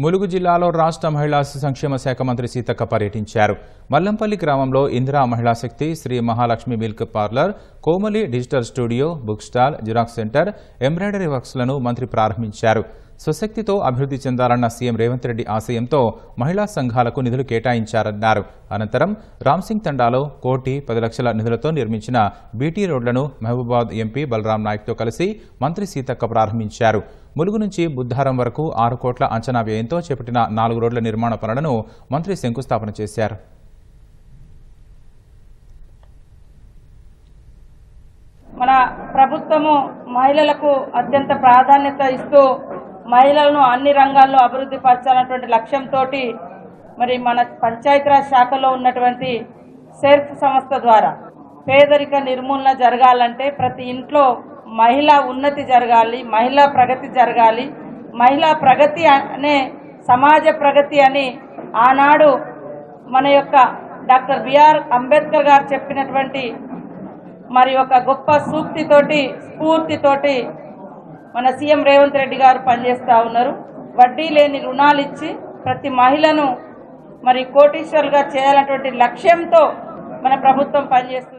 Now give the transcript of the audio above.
ములుగు జిల్లాలో రాష్ట్ర మహిళా సంక్షేమ శాఖ మంత్రి సీతక్క పర్యటించారు. మల్లంపల్లి గ్రామంలో Indira Mahila Shakti Shri Mahalakshmi milk parlour Komali digital studio book stall Xerox centre embroidery వర్క్స్లను మంత్రి ప్రారంభించారు. స్వశక్తితో అభివృద్ధి చెందాలన్న సీఎం రేవంత్ రెడ్డి ఆశయంతో మహిళా సంఘాలకు నిధులు కేటాయించారన్నారు. అనంతరం రామ్సింగ్ తండాలో కోటి పది లక్షల నిధులతో నిర్మించిన బీటీ రోడ్లను మహబూబాద్ ఎంపీ బలరాం నాయక్తో కలిసి మంత్రి సీతక్క ప్రారంభించారు. ములుగు నుంచి బుద్ధారం వరకు ఆరు కోట్ల అంచనా వ్యయంతో చేపట్టిన నాలుగు రోడ్ల నిర్మాణ పనులను మంత్రి శంకుస్థాపన చేశారు. మన ప్రభుత్వము మహిళలకు అత్యంత ప్రాధాన్యత ఇస్తూ మహిళలను అన్ని రంగాల్లో అభివృద్ధి పరచాలన్నటువంటి లక్ష్యంతో మరి మన పంచాయతీరాజ్ శాఖలో ఉన్నటువంటి సెర్ఫ్ సంస్థ ద్వారా పేదరిక నిర్మూలన జరగాలంటే ప్రతి ఇంట్లో మహిళా ఉన్నతి జరగాలి మహిళా ప్రగతి జరగాలి. మహిళా ప్రగతి అనే సమాజ ప్రగతి అని ఆనాడు మన యొక్క డాక్టర్ బిఆర్ అంబేద్కర్ గారు చెప్పినటువంటి మరి ఒక గొప్ప సూక్తితోటి స్ఫూర్తితోటి మన సీఎం రేవంత్ రెడ్డి గారు పనిచేస్తూ ఉన్నారు. వడ్డీ లేని రుణాలు ఇచ్చి ప్రతి మహిళను మరి కోటీశ్వరులుగా చేయాలన్నటువంటి లక్ష్యంతో మన ప్రభుత్వం పనిచేస్తుంది.